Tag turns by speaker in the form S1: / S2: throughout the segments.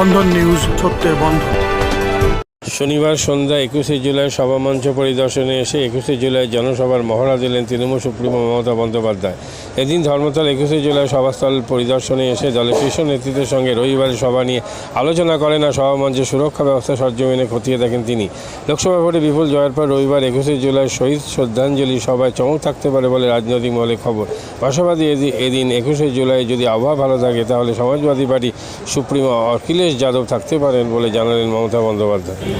S1: বন্ধন news সত্যের বন্ধন।
S2: শনিবার সন্ধ্যা একুশে জুলাই সভা সভামঞ্চ পরিদর্শনে এসে একুশে জুলাই জনসভার মহড়া দিলেন তৃণমূল সুপ্রিমো মমতা বন্দ্যোপাধ্যায়। এদিন ধর্মতল একুশে জুলাই সভাস্থল পরিদর্শনে এসে দলের শীর্ষ নেতৃত্বের সঙ্গে রবিবারের সভা নিয়ে আলোচনা করেন আর সভামঞ্চের সুরক্ষা ব্যবস্থা সরজমিনে খতিয়ে দেখেন তিনি। লোকসভা ভোটে বিপুল জয়ের পর রবিবার একুশে জুলাই শহীদ শ্রদ্ধাঞ্জলি সভায় চমক থাকতে পারে বলে রাজনৈতিক মহলে খবর। পাশাপাশি এদি- এদিন একুশে জুলাই যদি আবহাওয়া ভালো থাকে তাহলে সমাজবাদী পার্টি সুপ্রিমো অখিলেশ যাদব থাকতে পারেন বলে জানালেন মমতা বন্দ্যোপাধ্যায়।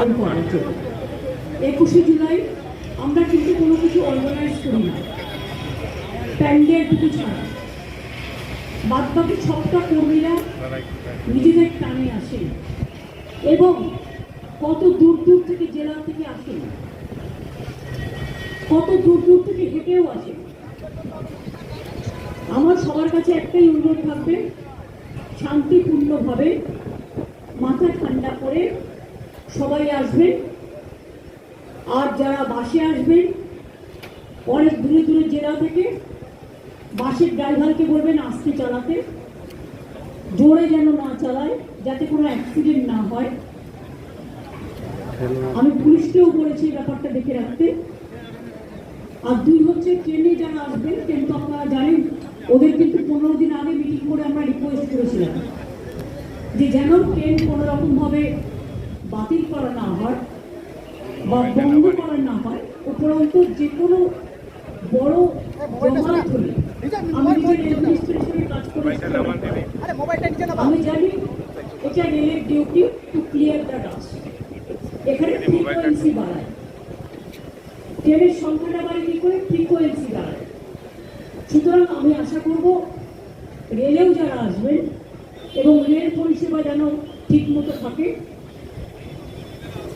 S3: পালন করার জন্য একুশে জুলাই আমরা কিন্তু কোনো কিছু অর্গানাইজ করি না। প্যান্ডেল টুকু ছাড়া। বাদ বাকি সবটা কর্মীরা নিজেদের টানে আসেন এবং কত দূর দূর থেকে জেলা থেকে আসেন কত দূর দূর থেকে হেঁটেও আসেন আমার সবার কাছে একটাই অনুরোধ থাকবে, শান্তিপূর্ণভাবে সবাই আসবেন। আর যারা বাসে আসবেন, অনেক দূরে দূরে জেলা থেকে, বাসের ড্রাইভারকে বলবেন আস্তে চালাতে। জোরে যেন না চালায়, যাতে কোনো অ্যাক্সিডেন্ট না হয়। আমি পুলিশকেও বলেছি ব্যাপারটা দেখে রাখতে। আর দুই হচ্ছে, ট্রেনে যারা আসবেন, ট্রেন তো আপনারা জানেন, ওদের কিন্তু পনেরো দিন আগে মিটিং করে আমরা রিকোয়েস্ট করেছিলাম। যে যেন ট্রেন কোনো রকমভাবে বাতিল করা না হয় বা বন্ধ করা না হয় উপরন্ত যে কোনো বড় জমায়েত হলে আমি নিজের কাজ করেছি। আমি জানি এটা রেলের duty to clear the dust এখানে ফ্রিকোয়েন্সি বাড়ায়। ট্রেনের সংখ্যাটা বাড়ে কি করে? ফ্রিকোয়েন্সি বাড়ায়। সুতরাং আমি আশা করব রেলেও যারা আসবেন এবং রেল পরিষেবা যেন ঠিক মতো থাকে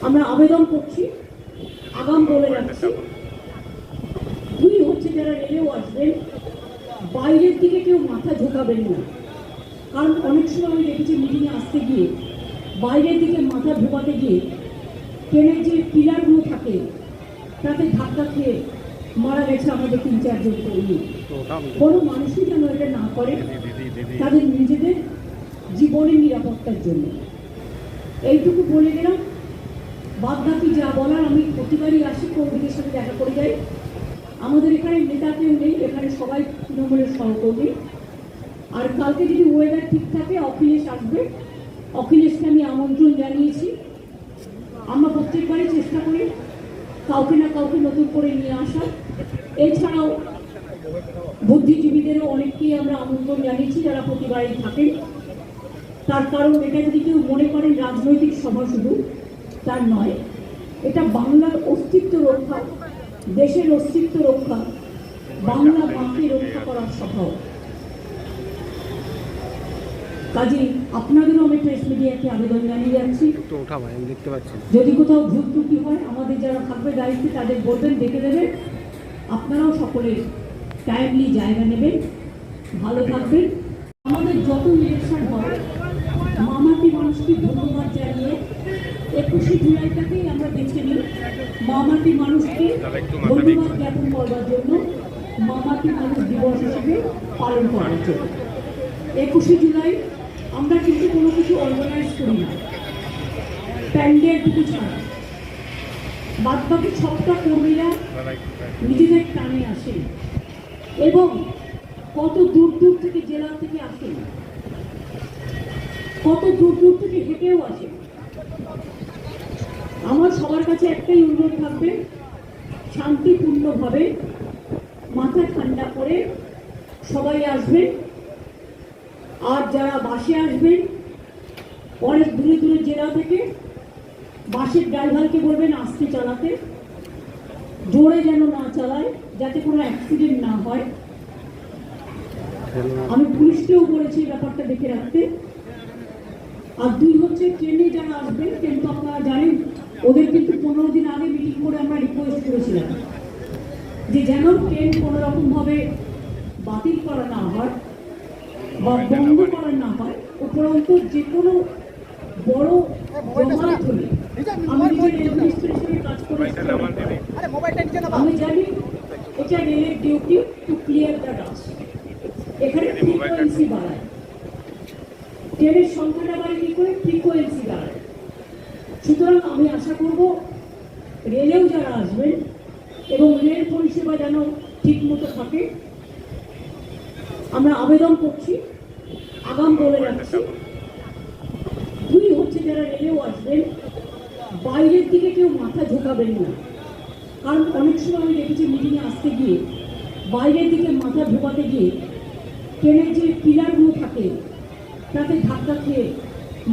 S3: আমরা আবেদন করছি, আগাম বলে রাখছি দুই হচ্ছে যারা রেলেও আসবেন, বাইরের দিকে কেউ মাথা ঝোঁকাবেন না। কারণ অনেক সময় আমি দেখেছি মিটিংয়ে আসতে গিয়ে, বাইরের দিকে মাথা ঢোকাতে গিয়ে ট্রেনের যে পিলারগুলো থাকে, তাতে ধাক্কা খেয়ে মারা গেছে আমাদের তিন চারজন কর্মী। কোনো মানুষই যেন এটা না করে, তাদের নিজেদের জীবনের নিরাপত্তার জন্য। এইটুকু বলে গেলাম। বাদ বাকি যা বলার আমি প্রতিবারই আসি, কর্মীদের সাথে দেখা করে যাই। আমাদের এখানে নেতা কেউ নেই, এখানে সবাই তৃণমূলের সহকর্মী। আর কালকে যদি ওয়েদার ঠিক থাকে, অখিলেশ আসবে। অখিলেশকে আমি আমন্ত্রণ জানিয়েছি। আমরা প্রত্যেকবারই চেষ্টা করি কাউকে না কাউকে নতুন করে নিয়ে আসার এছাড়াও বুদ্ধিজীবীদেরও অনেককেই আমরা আমন্ত্রণ জানিয়েছি, যারা প্রতিবারই থাকেন। তার কারণ এটা যদি কেউ মনে করেন, রাজনৈতিক সভা শুধু। তার নয়। এটা বাংলার অস্তিত্ব রক্ষা দেশের অস্তিত্ব রক্ষা বাংলা মাকে রক্ষা করার সভাও কাজেই আপনাদেরও আমি প্রেস মিডিয়াকে আবেদন জানিয়ে যাচ্ছি।
S4: দেখতে পাচ্ছি
S3: যদি কোথাও ভুল ত্রুটি হয় আমাদের যারা থাকবে দায়িত্বে তাদের বলবেন দেখে দেবেন আপনারাও সকলের টাইমলি জায়গা নেবেন। ভালো থাকবেন। আমাদের যত ইলেকশন হয় মামাটি মানুষকে ধন্যবাদ জানিয়ে একুশে জুলাইটাকেই আমরা বেছে নিই। মামাটি মানুষকে ধন্যবাদ জ্ঞাপন করবার জন্য মামাটি মানুষ দিবস হিসেবে পালন করার জন্য। একুশে জুলাই আমরা কিন্তু কোনো কিছু অর্গানাইজ করি না। প্যান্ডেল টুকু ছাড়া। বাদ বাকি সবটা কর্মীরা নিজেদের টানে আসেন এবং কত দূর দূর থেকে, জেলা থেকে আসেন কত দূর দূর থেকে হেঁটেও আসেন আমার সবার কাছে একটাই অনুরোধ থাকবে, শান্তিপূর্ণভাবে মাথা ঠান্ডা করে সবাই আসবেন। আর যারা বাসে আসবেন, অনেক দূরে দূরে জেলা থেকে, বাসের ড্রাইভারকে বলবেন আস্তে চালাতে। জোরে যেন না চালায়, যাতে কোনো অ্যাক্সিডেন্ট না হয়। আমি পুলিশকেও বলেছি ব্যাপারটা দেখে রাখতে। আর দুই হচ্ছে ট্রেনে যারা আসবেন কিন্তু আপনারা জানেন, ওদের কিন্তু পনেরো দিন আগে মিটিং করে আমরা রিকোয়েস্ট করেছিলাম যে যেন ট্রেন কোনো রকম ভাবে বাতিল করা না হয় বা বন্ধ করা না হয়, উপরন্ত যে কোনো বড় হলে আমি কাজ করেছি। আমি জানি এটা রেলের duty to clear the dust এখানে ফ্রিকোয়েন্সি বাড়ায়। ট্রেনের সংখ্যাটা বাড়ে কি করে? ফ্রিকোয়েন্সি বাড়ায় সুতরাং আমি আশা করব, রেলেও যারা আসবেন এবং রেল পরিষেবা যেন ঠিক মতো থাকে, আমরা আবেদন করছি, আগাম বলে রাখছি দুই হচ্ছে যারা রেলেও আসবেন, বাইরের দিকে কেউ মাথা ঝোঁকাবেন না। কারণ অনেক সময় আমি দেখেছি মিটিংয়ে আসতে গিয়ে, বাইরের দিকে মাথা ঢোকাতে গিয়ে, ট্রেনের যে পিলারগুলো থাকে তাতে ধাক্কা খেয়ে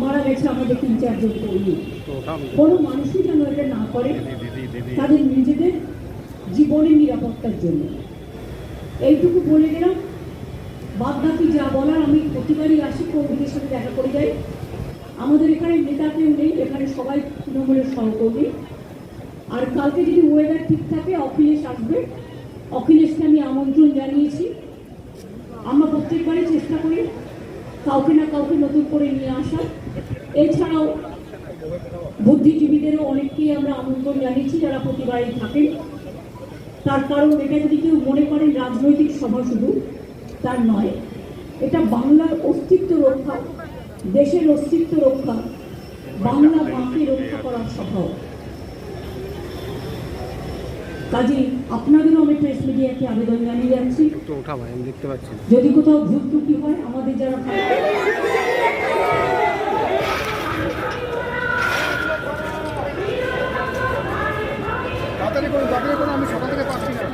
S3: মারা গেছে আমাদের তিন চারজন কর্মী। কোনো মানুষই যেন এটা না করে। তাদের নিজেদের জীবনের নিরাপত্তার জন্য। এইটুকু বলে গেলাম। বাদ বাকি যা বলার আমি প্রতিবারই আসি কর্মীদের সাথে দেখা করে যাই। আমাদের এখানে নেতা কেউ নেই এখানে সবাই তৃণমূলের সহকর্মী। আর কালকে যদি ওয়েদার ঠিক থাকে অখিলেশ আসবে। অখিলেশকে আমি আমন্ত্রণ জানিয়েছি। আমরা প্রত্যেকবারই চেষ্টা করি কাউকে না কাউকে নতুন করে নিয়ে আসা। এছাড়াও বুদ্ধিজীবীদেরও অনেককেই আমরা আমন্ত্রণ জানিয়েছি যারা প্রতিবারই থাকেন। তার কারণ এটা যদি কেউ মনে করেন, রাজনৈতিক সভা শুধু তার নয়। এটা বাংলার অস্তিত্ব রক্ষা, দেশের অস্তিত্ব রক্ষা, বাংলা মাকে রক্ষা করার সভাও কাজে আপনাদেরও আমি প্রেস মিডিয়াকে আবেদন জানিয়ে যাচ্ছি। যদি কোথাও ভুল ত্রুটি হয় আমাদের যারা থাকে
S4: তাড়াতাড়ি করুন তাড়াতাড়ি করুন আমি সকাল থেকে পাচ্ছি না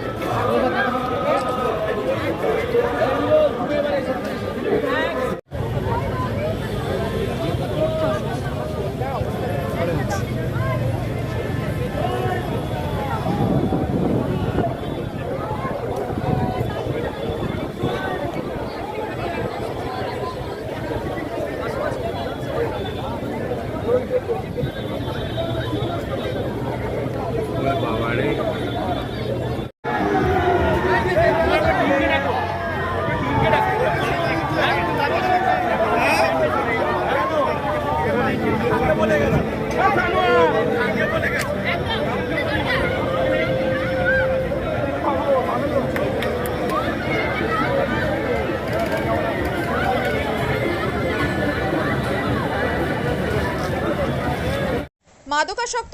S5: মাদকাসক্ত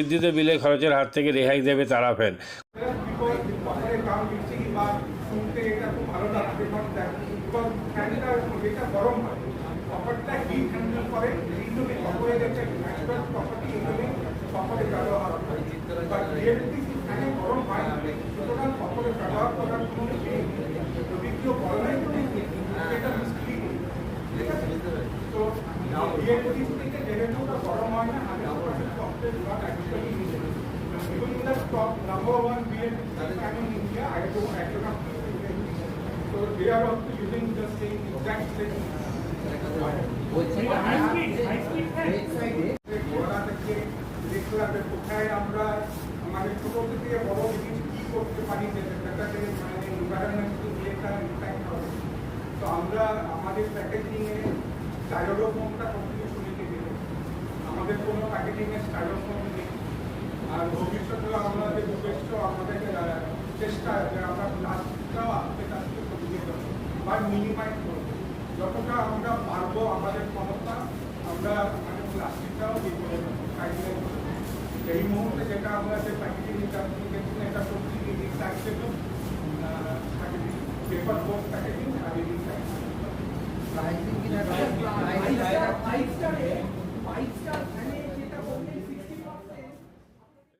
S2: বিদ্যুতের বিলের খরচের হাত থেকে রেহাই দেবে তারা ফ্যান
S4: পাহাড়ের দাম দিচ্ছি বা শুনতে এটা খুব ভালো লাগছে এবং এবং ফ্যানটা যেটা গরম হয় কপারটা হিট হ্যান্ডেল করে এই জন্য কপারের একটা ন্যাচারাল প্রপার্টি এই জন্য কপারে ব্যবহার হয় বা রিয়েলিটি ফ্যানে গরম হয় সুতরাং কপারে ব্যবহার করার কোনো নেই যদি কেউ গরমে এটা মিস্ত্রি ঠিক আছে তো রিয়েলিটি থেকে যেহেতু ওটা গরম হয় না আমি কপারের not actually Even in the top number one BNP fan in India, I don't, I cannot. So they are also using the same exact same. ঘোড়া থেকে দেখলাম যে কোথায় আমরা ছোট থেকে বড় জিনিস কি করতে পারি সেটা থেকে এনভায়রনমেন্ট ইম্প্যাক্ট হবে তো আমরা আমাদের প্যাকেজিং এ স্টাইলোফোমটা আমাদের কোনো প্যাকেজিং এ স্টাইলোফোম নেই আর ভবিষ্যতে আমাদের উদ্দেশ্য আমাদের চেষ্টা যে আমরা প্লাস্টিকটাও আস্তে আস্তে কমিয়ে দেবো বা মিনিমাইজ করব যতটা আমরা পারব আমাদের ক্ষমতা আমরা মানে প্লাস্টিকটাও এই মুহূর্তে যেটা আমরা যে প্যাকেটিং ইন্ডাস্ট্রি এটা রিডিং থাকছে তো পেপার বোর্ড প্যাকেটিং আর রিডিং থাকছে প্রাইসিং কিনা প্রাইসটা